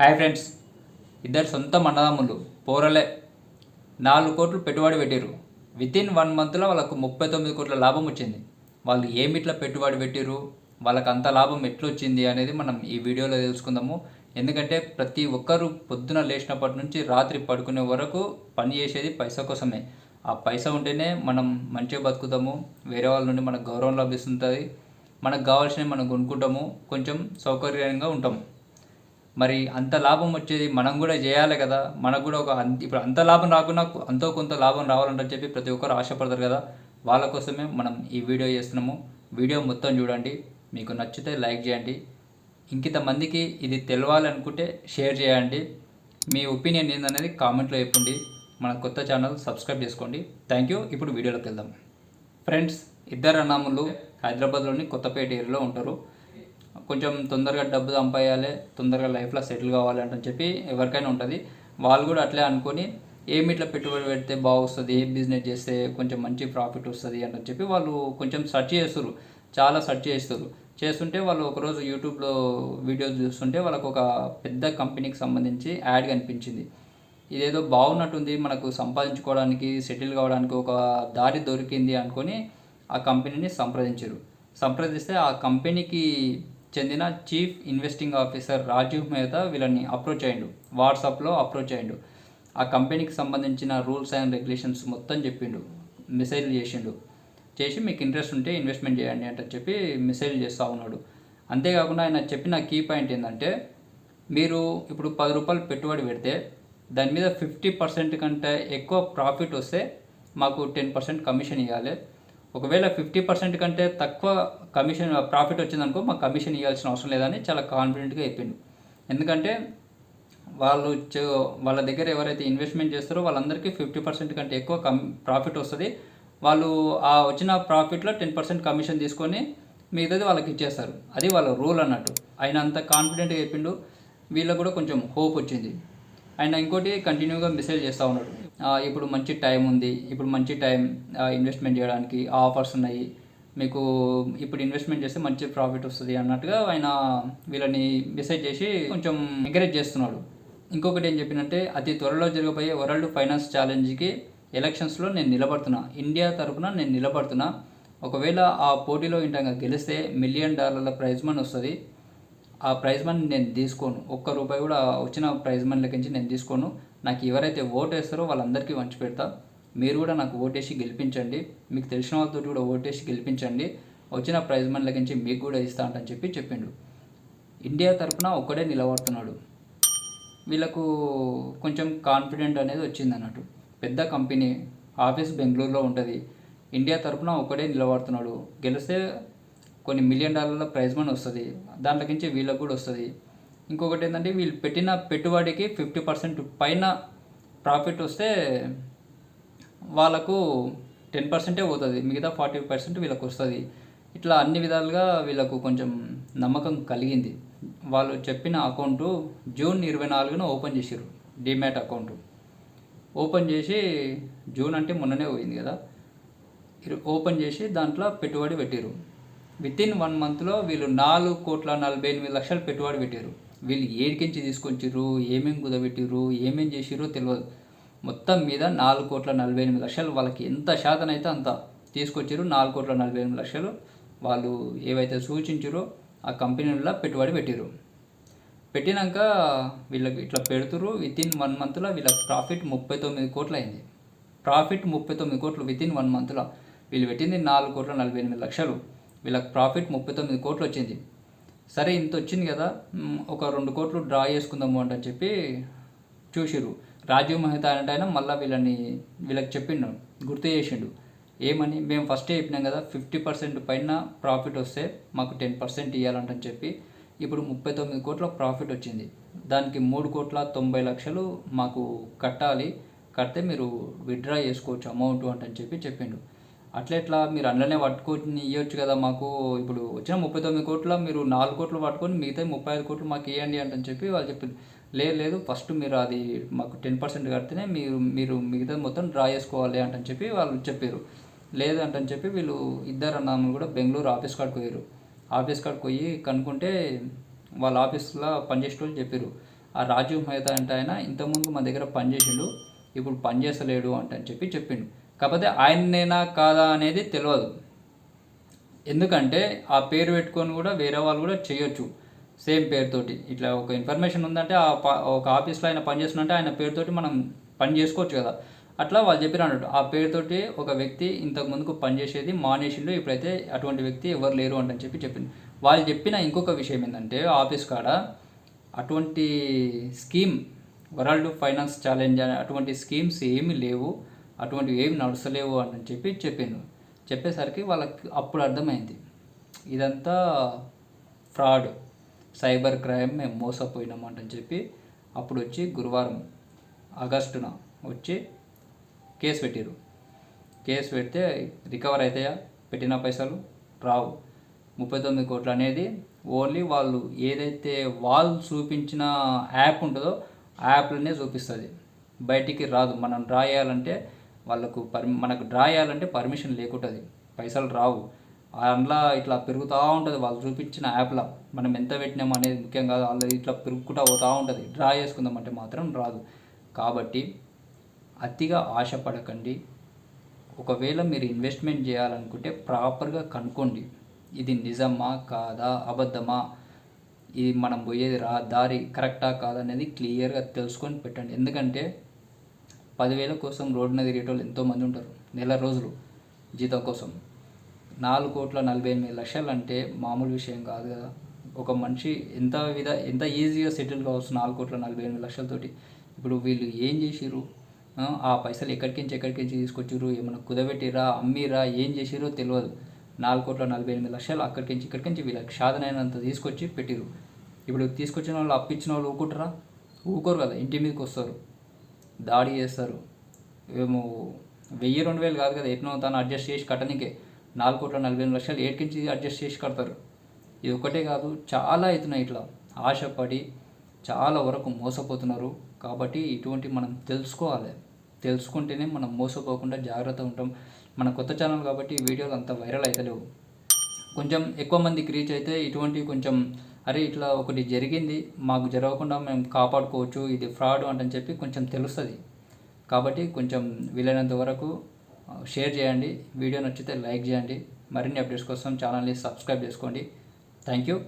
Hi friends. ఇద్దరు సొంత అన్నదమ్ములు పోరలే. నాలుగు కోట్లు పెట్టుబడి పెట్టారు వితిన్ వన్ మంత్లో వాళ్ళకు ముప్పై తొమ్మిది కోట్ల లాభం వచ్చింది. వాళ్ళు ఏమిట్లా పెట్టుబడి పెట్టారు వాళ్ళకి అంత లాభం ఎట్లొచ్చింది అనేది మనం ఈ వీడియోలో తెలుసుకుందాము. ఎందుకంటే ప్రతి ఒక్కరు పొద్దున లేచినప్పటి నుంచి రాత్రి పడుకునే వరకు పని చేసేది పైసా కోసమే. ఆ పైసా ఉంటేనే మనం మంచిగా బతుకుతాము. వేరే వాళ్ళ నుండి మనకు గౌరవం లభిస్తుంటుంది. మనకు కావాల్సినవి మనం కొనుక్కుంటాము. కొంచెం సౌకర్యంగా ఉంటాము. మరి అంత లాభం వచ్చేది మనం కూడా చేయాలి కదా. మనకు కూడా ఒక ఇప్పుడు అంత లాభం రాకుండా అంతో కొంత లాభం రావాలని చెప్పి ప్రతి ఒక్కరు ఆశపడతారు కదా. వాళ్ళ కోసమే మనం ఈ వీడియో చేస్తున్నాము. వీడియో మొత్తం చూడండి. మీకు నచ్చితే లైక్ చేయండి. ఇంకిత మందికి ఇది తెలవాలనుకుంటే షేర్ చేయండి. మీ ఒపీనియన్ ఏందనేది కామెంట్లో చెప్పండి. మన కొత్త ఛానల్ సబ్స్క్రైబ్ చేసుకోండి. Thank you. ఇప్పుడు వీడియోలోకి వెళ్దాం. ఫ్రెండ్స్ ఇద్దరు అన్నాములు హైదరాబాద్లోని కొత్తపేట ఏరియాలో ఉంటారు. కొంచెం తొందరగా డబ్బు సంపాయాలి తొందరగా లైఫ్లో సెటిల్ కావాలి అని చెప్పి ఎవరికైనా ఉంటుంది. వాళ్ళు కూడా అట్లే అనుకొని ఏమి ఇట్లా పెట్టుబడి పెడితే బాగొస్తుంది ఏ బిజినెస్ చేస్తే కొంచెం మంచి ప్రాఫిట్ వస్తుంది అని చెప్పి వాళ్ళు కొంచెం సెర్చ్ చేస్తారు చాలా సెర్చ్ చేస్తారు చేస్తుంటే వాళ్ళు ఒకరోజు యూట్యూబ్లో వీడియోస్ చూస్తుంటే వాళ్ళకు ఒక పెద్ద కంపెనీకి సంబంధించి యాడ్ కనిపించింది. ఇదేదో బాగున్నట్టుంది మనకు సంపాదించుకోవడానికి సెటిల్ కావడానికి ఒక దారి దొరికింది అనుకొని ఆ కంపెనీని సంప్రదించారు. సంప్రదిస్తే ఆ కంపెనీకి చెందిన chief investing officer Rajiv Mehta వీళ్ళని అప్రోచ్ అయ్యిండు. వాట్సాప్లో అప్రోచ్ అయ్యిండు. ఆ కంపెనీకి సంబంధించిన రూల్స్ అండ్ రెగ్యులేషన్స్ మొత్తం చెప్పిండు. మెసేజ్ చేసిండు. చేసి మీకు ఇంట్రెస్ట్ ఉంటే ఇన్వెస్ట్మెంట్ చేయండి అంటే చెప్పి మెసేజ్ చేస్తూ ఉన్నాడు. అంతేకాకుండా ఆయన చెప్పిన కీ పాయింట్ ఏంటంటే మీరు ఇప్పుడు పది రూపాయలు పెట్టుబడి పెడితే దాని మీద ఫిఫ్టీ పర్సెంట్ కంటే ఎక్కువ ప్రాఫిట్ వస్తే మాకు టెన్ పర్సెంట్ కమిషన్ ఇవ్వాలి ఒకవేళ ఫిఫ్టీ పర్సెంట్ కంటే తక్కువ కమిషన్ ప్రాఫిట్ వచ్చిందనుకో మాకు కమిషన్ ఇవ్వాల్సిన అవసరం లేదని చాలా కాన్ఫిడెంట్గా చెప్పిండు. ఎందుకంటే వాళ్ళు వాళ్ళ దగ్గర ఎవరైతే ఇన్వెస్ట్మెంట్ చేస్తారో వాళ్ళందరికీ ఫిఫ్టీ పర్సెంట్ కంటే ఎక్కువ కమ్ ప్రాఫిట్ వస్తుంది. వాళ్ళు ఆ వచ్చిన ప్రాఫిట్లో టెన్ పర్సెంట్ కమిషన్ తీసుకొని మిగతాది వాళ్ళకి ఇచ్చేస్తారు. అది వాళ్ళ రూల్ అన్నట్టు. ఆయన అంత కాన్ఫిడెంట్గా చెప్పిండు. వీళ్ళకు కూడా కొంచెం హోప్ వచ్చింది. ఆయన ఇంకోటి కంటిన్యూగా మెసేజ్ చేస్తూ ఉన్నాడు. ఇప్పుడు మంచి టైం ఉంది. ఇప్పుడు మంచి టైం ఇన్వెస్ట్మెంట్ చేయడానికి ఆఫర్స్ ఉన్నాయి. మీకు ఇప్పుడు ఇన్వెస్ట్మెంట్ చేస్తే మంచి ప్రాఫిట్ వస్తుంది అన్నట్టుగా ఆయన వీళ్ళని మెసేజ్ చేసి కొంచెం ఎంకరేజ్ చేస్తున్నాడు. ఇంకొకటి ఏం చెప్పినంటే అతి త్వరలో జరగబోయే వరల్డ్ ఫైనాన్స్ ఛాలెంజ్కి ఎలక్షన్స్లో నేను నిలబడుతున్నా. ఇండియా తరపున నేను నిలబడుతున్నా. ఒకవేళ ఆ పోటీలో ఇంటంగా గెలిస్తే మిలియన్ డాలర్ల ప్రైజ్ మనీ వస్తుంది. ఆ ప్రైజ్ మనీ నేను తీసుకోను. ఒక్క రూపాయి కూడా వచ్చిన ప్రైజ్ మనీ లెక్కించి నేను తీసుకోను. నాకు ఎవరైతే ఓటు వేస్తారో వాళ్ళందరికీ వంచి పెడతా. మీరు కూడా నాకు ఓటేసి గెలిపించండి. మీకు తెలిసిన వాళ్ళతో కూడా ఓటేసి గెలిపించండి. వచ్చిన ప్రైజ్ మనీ లెక్కించి మీకు కూడా ఇస్తా అంటని చెప్పి చెప్పిండు. ఇండియా తరపున ఒక్కడే నిలబడుతున్నాడు. వీళ్ళకు కొంచెం కాన్ఫిడెంట్ అనేది వచ్చింది అన్నట్టు. పెద్ద కంపెనీ ఆఫీస్ బెంగళూరులో ఉంటుంది. ఇండియా తరపున ఒకడే నిలబడుతున్నాడు. గెలిస్తే కొన్ని మిలియన్ డాలర్ల ప్రైజ్ మనీ వస్తుంది. దాంట్లోకించి వీళ్ళకు కూడా వస్తుంది. ఇంకొకటి ఏంటంటే వీళ్ళు పెట్టిన పెట్టుబడికి ఫిఫ్టీ పర్సెంట్ పైన ప్రాఫిట్ వస్తే వాళ్ళకు టెన్ పర్సెంటే పోతుంది. మిగతా ఫార్టీ పర్సెంట్ వీళ్ళకు వస్తుంది. ఇట్లా అన్ని విధాలుగా వీళ్ళకు కొంచెం నమ్మకం కలిగింది. వాళ్ళు చెప్పిన అకౌంటు జూన్ ఇరవై నాలుగున ఓపెన్ చేసారు డిమ్యాట్ అకౌంట్. ఓపెన్ చేసి జూన్ అంటే మొన్ననే పోయింది కదా. ఓపెన్ చేసి దాంట్లో పెట్టుబడి పెట్టారు విత్ ఇన్ వన్ మంత్లో వీళ్ళు నాలుగు కోట్ల నలభై ఎనిమిది లక్షలు పెట్టుబడి పెట్టారు వీళ్ళు ఏడికించి తీసుకొచ్చిర్రు ఏమేమి కుదబెట్టిర్రు ఏమేం చేసిర్రో తెలియదు మొత్తం మీద నాలుగు కోట్ల నలభై ఎనిమిది లక్షలు వాళ్ళకి ఎంత శాతం అయితే అంత తీసుకొచ్చారు నాలుగు కోట్ల నలభై ఎనిమిది లక్షలు వాళ్ళు ఏవైతే సూచించారో ఆ కంపెనీలో పెట్టుబడి పెట్టిరు పెట్టినాక వీళ్ళకి ఇట్లా పెడుతురు విత్ ఇన్ వన్ మంత్లో వీళ్ళ ప్రాఫిట్ ముప్పై తొమ్మిది కోట్లు అయింది ప్రాఫిట్ ముప్పై తొమ్మిది కోట్లు విత్ ఇన్ వన్ మంత్లో వీళ్ళు పెట్టింది నాలుగు కోట్ల నలభై ఎనిమిది లక్షలు. వీళ్ళకి ప్రాఫిట్ ముప్పై తొమ్మిది కోట్లు వచ్చింది. సరే ఇంత వచ్చింది కదా ఒక రెండు కోట్లు డ్రా చేసుకుందాము అంటని చెప్పి చూసిర్రు. రాజీవ్ మెహతా అంటే ఆయన మళ్ళీ వీళ్ళని వీళ్ళకి చెప్పిండు గుర్తు చేసిండు. ఏమని మేము ఫస్టే చెప్పినాం కదా ఫిఫ్టీ పర్సెంట్ పైన ప్రాఫిట్ వస్తే మాకు టెన్ పర్సెంట్ ఇవ్వాలంటని చెప్పి ఇప్పుడు ముప్పై తొమ్మిది కోట్ల ప్రాఫిట్ వచ్చింది. దానికి మూడు కోట్ల తొంభై లక్షలు మాకు కట్టాలి కడితే మీరు విత్డ్రా చేసుకోవచ్చు అమౌంట్ అంటని చెప్పి చెప్పిండు. అట్లా ఎట్లా మీరు అందులోనే పట్టుకొని ఇవ్వచ్చు కదా మాకు? ఇప్పుడు వచ్చిన ముప్పై తొమ్మిది కోట్ల మీరు నాలుగు కోట్లు పట్టుకొని మిగతా ముప్పై ఐదు కోట్లు మాకు ఇవ్వండి అంటని చెప్పి వాళ్ళు చెప్పింది లేదు లేదు ఫస్ట్ మీరు అది మాకు టెన్ పర్సెంట్ కడితేనే మీరు మీరు మిగతా మొత్తం డ్రా చేసుకోవాలి అంటని చెప్పి వాళ్ళు చెప్పారు. లేదు అంటని చెప్పి వీళ్ళు ఇద్దరు అన్నదమ్ములు కూడా బెంగళూరు ఆఫీస్ కాడికి పోయారు. ఆఫీస్ కాడికి పోయి కనుక్కుంటే వాళ్ళ ఆఫీస్లో పనిచేసే వాళ్ళు చెప్పారు. ఆ రాజీవ్ మెహతా అంటే ఆయన ఇంతకుముందు మా దగ్గర పనిచేసిండు ఇప్పుడు పనిచేస్తలేడు అంటని అంట అని చెప్పి చెప్పిండు. కాకపోతే ఆయననేనా కాదా అనేది తెలియదు ఎందుకంటే ఆ పేరు పెట్టుకొని కూడా వేరే వాళ్ళు కూడా చేయొచ్చు. సేమ్ పేరుతోటి. ఇట్లా ఒక ఇన్ఫర్మేషన్ ఉందంటే ఆ ప- ఒక ఆఫీస్లో ఆయన పనిచేస్తుందంటే ఆయన పేరుతోటి మనం పని చేసుకోవచ్చు కదా. అట్లా వాళ్ళు చెప్పిన అన్నట్టు. ఆ పేరుతోటి ఒక వ్యక్తి ఇంతకు ముందుకు పనిచేసేది మానేసిండు. ఇప్పుడైతే అటువంటి వ్యక్తి ఎవరు లేరు అంటని చెప్పి చెప్పింది. వాళ్ళు చెప్పిన ఇంకొక విషయం ఏంటంటే ఆఫీస్ కాడ అటువంటి స్కీమ్ వరల్డ్ ఫైనాన్స్ ఛాలెంజ్ అటువంటి స్కీమ్స్ ఏమీ లేవు. అటువంటివి ఏమి నడుస్తలేవు అని చెప్పి చెప్పాను. చెప్పేసరికి వాళ్ళకి అప్పుడు అర్థమైంది. ఇదంతా ఫ్రాడ్. సైబర్ క్రైమ్ మేము మోసపోయినామంటని చెప్పి అప్పుడు వచ్చి గురువారం ఆగస్టున వచ్చి కేసు పెట్టారు కేసు పెడితే రికవర్ అవుతాయా పెట్టిన పైసలు? రావు. ముప్పై తొమ్మిది కోట్లు అనేది ఓన్లీ వాళ్ళు ఏదైతే వాళ్ళు చూపించిన యాప్ ఉంటుందో ఆ యాప్లోనే చూపిస్తుంది. బయటికి రాదు. మనం రాయాలంటే వాళ్ళకు పర్మి మనకు డ్రా చేయాలంటే పర్మిషన్ లేకుంటుంది. పైసలు రావు. అందులో ఇట్లా పెరుగుతూ ఉంటుంది. వాళ్ళు చూపించిన యాప్లో మనం ఎంత పెట్టినాం అనేది ముఖ్యం కాదు. వాళ్ళు ఇట్లా పెరుగుకుంటూ పోతూ ఉంటుంది. డ్రా చేసుకుందామంటే మాత్రం రాదు. కాబట్టి అతిగా ఆశపడకండి. ఒకవేళ మీరు ఇన్వెస్ట్మెంట్ చేయాలనుకుంటే ప్రాపర్గా కనుక్కోండి. ఇది నిజమా కాదా? అబద్ధమా? ఇది మనం పోయేది రా దారి కరెక్టా కాదా అనేది క్లియర్గా తెలుసుకొని పెట్టండి. ఎందుకంటే పదివేల కోసం రోడ్డున తిరిగేటోళ్ళు ఎంతోమంది ఉంటారు. నెల రోజులు జీతం కోసం. నాలుగు కోట్ల నలభై ఎనిమిది లక్షలు అంటే మామూలు విషయం కాదు కదా. ఒక మనిషి ఎంత విధ ఎంత ఈజీగా సెటిల్ కావచ్చు నాలుగు కోట్ల నలభై ఎనిమిది లక్షలతోటి? ఇప్పుడు వీళ్ళు ఏం చేసిర్రు? ఆ, పైసలు ఎక్కడికి నుంచి ఎక్కడికి నుంచి తీసుకొచ్చిర్రు? ఏమైనా కుదబెట్టిరా అమ్మిరా ఏం చేసిరో తెలియదు. నాలుగు కోట్ల నలభై ఎనిమిది లక్షలు అక్కడికి నుంచి ఇక్కడికి నుంచి వీళ్ళకి సాధనైనంత తీసుకొచ్చి పెట్టిరు ఇప్పుడు తీసుకొచ్చిన వాళ్ళు అప్పించిన వాళ్ళు ఊకుంటారా ఊకోరు కదా ఇంటి మీదకి వస్తారు. దాడి చేస్తారు. ఏమో వెయ్యి రెండు వేలు కాదు కదా ఎట్నో తను అడ్జస్ట్ చేసి కట్టనికే. నాలుగు కోట్ల నలభై ఎనిమిది లక్షలు ఏడ్కించి అడ్జస్ట్ చేసి కడతారు. ఇది ఒకటే కాదు చాలా అవుతున్నాయి ఇట్లా. ఆశపడి చాలా వరకు మోసపోతున్నారు. కాబట్టి ఇటువంటి మనం తెలుసుకోవాలి. తెలుసుకుంటేనే మనం మోసపోకుండా జాగ్రత్త ఉంటాం. మన కొత్త ఛానల్ కాబట్టి వీడియోలు అంత వైరల్ అవుతలేవు కొంచెం ఎక్కువ మందికి రీచ్ అయితే ఇటువంటి కొంచెం అరే ఇట్లా ఒకటి జరిగింది మాకు జరగకుండా మేము కాపాడుకోవచ్చు ఇది ఫ్రాడ్ అంటని చెప్పి కొంచెం తెలుస్తుంది. కాబట్టి కొంచెం వీలైనంత వరకు షేర్ చేయండి. వీడియో నచ్చితే లైక్ చేయండి. మరిన్ని అప్డేట్స్ కోసం ఛానల్ని సబ్స్క్రైబ్ చేసుకోండి. Thank you.